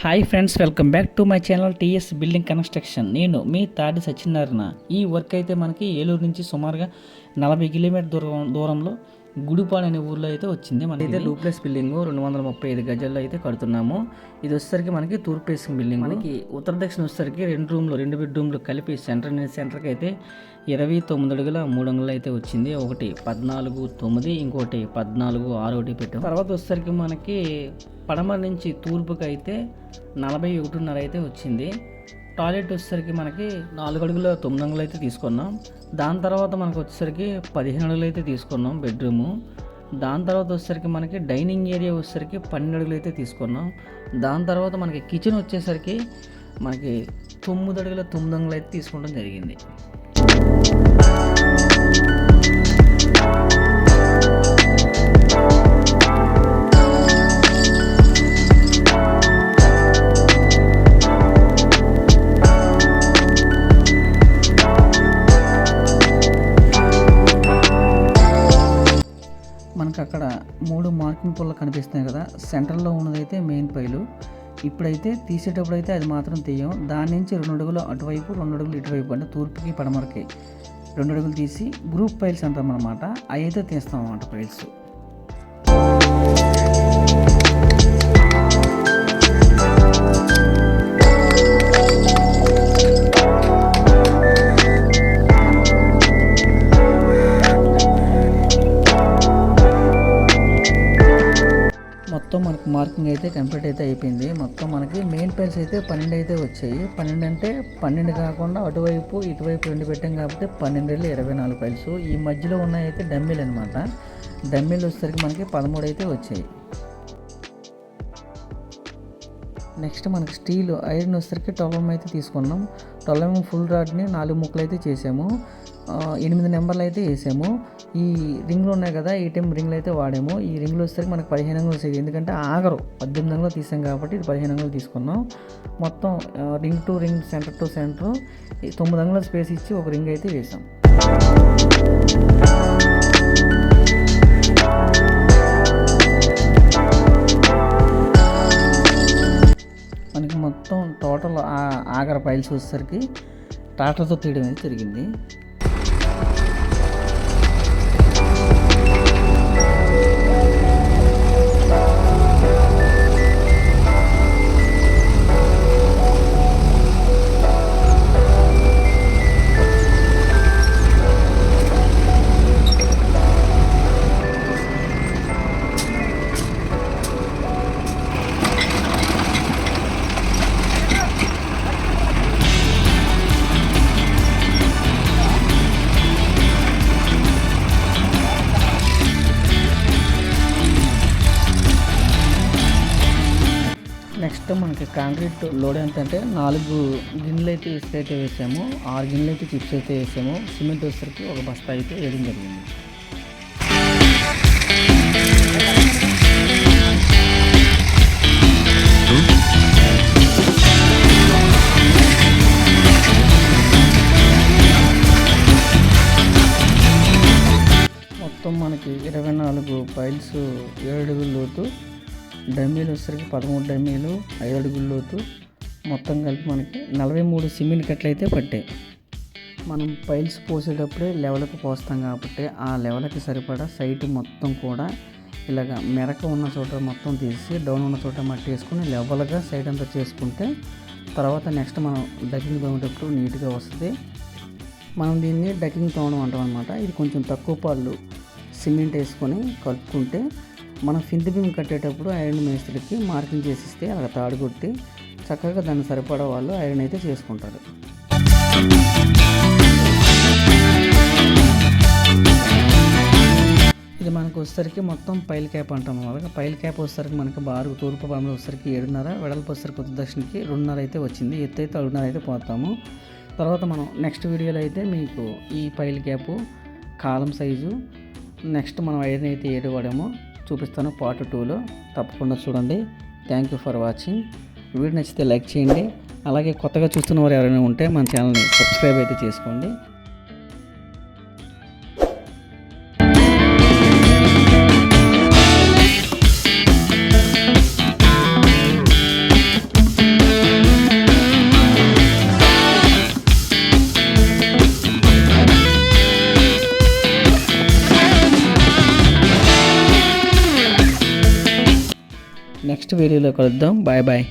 Hi friends welcome back to my channel TS building construction నేను మీ తాడి సత్యనారాయణ. ఈ వర్క్ అయితే మనకి ఏలూరు నుంచి సుమారుగా నలభై కిలోమీటర్ దూరం దూరంలో గుడిపాడు అనే ఊర్లో అయితే వచ్చింది మనకి డూప్లెక్స్ బిల్డింగ్ రెండు వందల ముప్పై ఐదు గజాల్లో అయితే కడుతున్నాము. ఇది వచ్చేసరికి మనకి తూర్పు ఫేసింగ్ బిల్డింగ్. మనకి ఉత్తర దక్షిణ వచ్చేసరికి రెండు రూమ్లు రెండు బెడ్రూమ్లు కలిపి సెంటర్ సెంటర్కి అయితే ఇరవై తొమ్మిది అడుగుల మూడు అంగుళాలు అయితే వచ్చింది. ఒకటి పద్నాలుగు తొమ్మిది ఇంకోటి పద్నాలుగు ఆరు ఒకటి పెట్టాం తర్వాత వచ్చేసరికి మనకి పడమర నుంచి తూర్పుకి అయితే నలభై ఒకటిన్నర అయితే వచ్చింది. టాయిలెట్ వచ్చేసరికి మనకి నాలుగు అడుగుల తొమ్మిది అంగులు అయితే తీసుకున్నాం. దాని తర్వాత మనకు వచ్చేసరికి పదిహేను అడుగులు అయితే తీసుకున్నాం బెడ్రూము. దాని తర్వాత వచ్చేసరికి మనకి డైనింగ్ ఏరియా వచ్చేసరికి పన్నెండు అడుగులు అయితే తీసుకున్నాం. దాని తర్వాత మనకి కిచెన్ వచ్చేసరికి మనకి తొమ్మిది అడుగుల తొమ్మిది అంగులు అయితే తీసుకోవడం జరిగింది. మనకు అక్కడ మూడు మార్కింగ్ పుల్ల కనిపిస్తున్నాయి కదా. సెంటర్లో ఉన్నదైతే మెయిన్ పైలు ఇప్పుడైతే తీసేటప్పుడు అయితే అది మాత్రం తీయం దాని నుంచి రెండు అడుగులు అటువైపు రెండు అడుగులు ఇటువైపు అంటే తూర్పుకి పడమరకి రెండు అడుగులు తీసి గ్రూప్ ఫైల్స్ అంటాం అనమాట అవి అయితే తీస్తాం అన్నమాట ఫైల్స్. మొత్తం మనకు మార్కింగ్ అయితే కంప్లీట్ అయితే అయిపోయింది. మొత్తం మనకి మెయిన్ పెన్స్ అయితే పన్నెండు అయితే వచ్చాయి. పన్నెండు అంటే పన్నెండు కాకుండా అటువైపు ఇటువైపు రెండు పెట్టాం కాబట్టి పన్నెండు వేలు ఇరవై నాలుగు పైల్స్ ఈ మధ్యలో ఉన్నాయి అయితే డమ్మీలు అనమాట డమ్మీలు వచ్చేసరికి మనకి పదమూడు అయితే వచ్చాయి. నెక్స్ట్ మనకి స్టీల్ ఐరన్ వచ్చేసరికి టొలం అయితే తీసుకున్నాం. టొలం ఫుల్ రాడ్ని నాలుగు ముక్కలు అయితే చేసాము. ఎనిమిది నెంబర్లు అయితే వేసాము. ఈ రింగ్లు ఉన్నాయి కదా ఈ టైం రింగ్లు అయితే వాడాము. ఈ రింగ్లు వచ్చేసరికి మనకి పదిహేను అంగులు వచ్చేది. ఎందుకంటే ఆగరు. పద్దెనిమిది అంగులు తీసాం కాబట్టి ఇది పదిహేను అంగులు తీసుకున్నాం. మొత్తం ring to ring center to center ఈ తొమ్మిది అంగుల స్పేస్ ఇచ్చి ఒక రింగ్ అయితే వేసాం. మనకి మొత్తం టోటల్ ఆగర పైల్స్ వచ్చేసరికి ట్రాక్టర్తో తీయడం అయితే జరిగింది. మొత్తం మనకి కాంక్రీట్ లోడ్ ఎంత అంటే నాలుగు గిన్నెలు అయితే ఇసుక అయితే వేసాము ఆరు గిన్నెలు అయితే చిప్స్ అయితే వేసాము సిమెంట్ వచ్చేసరికి ఒక బస్తా అయితే వేయడం జరిగింది. మొత్తం మనకి ఇరవై నాలుగు పైల్స్ ఏడు లోతు డమ్మీలు వచ్చేసరికి పదమూడు డమ్మీలు ఐదు అడుగుల లోతు. మొత్తం కలిపి మనకి నలభై మూడు సిమెంట్ కట్టలు అయితే పట్టాయి. మనం పైల్స్ పోసేటప్పుడే లెవెల్కి పోస్తాం కాబట్టి ఆ లెవెల్కి సరిపడా సైట్ మొత్తం కూడా ఇలాగ మెరక ఉన్న చోట మొత్తం తీసి డౌన్ ఉన్న చోట మట్టి వేసుకుని లెవెల్గా సైడ్ అంతా చేసుకుంటే తర్వాత నెక్స్ట్ మనం డకింగ్ తోమేటప్పుడు నీట్గా వస్తుంది. మనం దీన్ని డకింగ్ తోమడం అంటాం అనమాట ఇది కొంచెం తక్కువ పాళ్ళు సిమెంట్ వేసుకొని కలుపుకుంటే మనం ఫింత్ బిమ్ కట్టేటప్పుడు ఐరన్ మేస్త్రికి మార్కింగ్ చేసిస్తే అలా తాడు కొట్టి చక్కగా దాన్ని సరిపడా వాళ్ళు ఐరన్ అయితే చేసుకుంటారు. ఇది మనకు వచ్చేసరికి మొత్తం పైల్ క్యాప్ అంటాం అలాగే పైల్ క్యాప్ వచ్చేసరికి మనకి బారు తూర్పు పడమలు వచ్చేసరికి ఏడున్నర వెడల్పు వచ్చేసరికి కొత్త దక్షిణకి రెండున్నర అయితే వచ్చింది. ఎత్తు అయితే అడుగున్నర అయితే పోతాము. తర్వాత మనం నెక్స్ట్ వీడియోలో అయితే మీకు ఈ pile cap column size next మనం ఐరన్ అయితే ఏడు పడేమో చూపిస్తాను పార్ట్ టూలో తప్పకుండా చూడండి. Thank you for watching video నచ్చితే లైక్ చేయండి. అలాగే కొత్తగా చూస్తున్న వారు ఎవరైనా ఉంటే మన ఛానల్ని సబ్స్క్రైబ్ అయితే చేసుకోండి. నెక్స్ట్ వీడియోలో కలుద్దాం. Bye bye.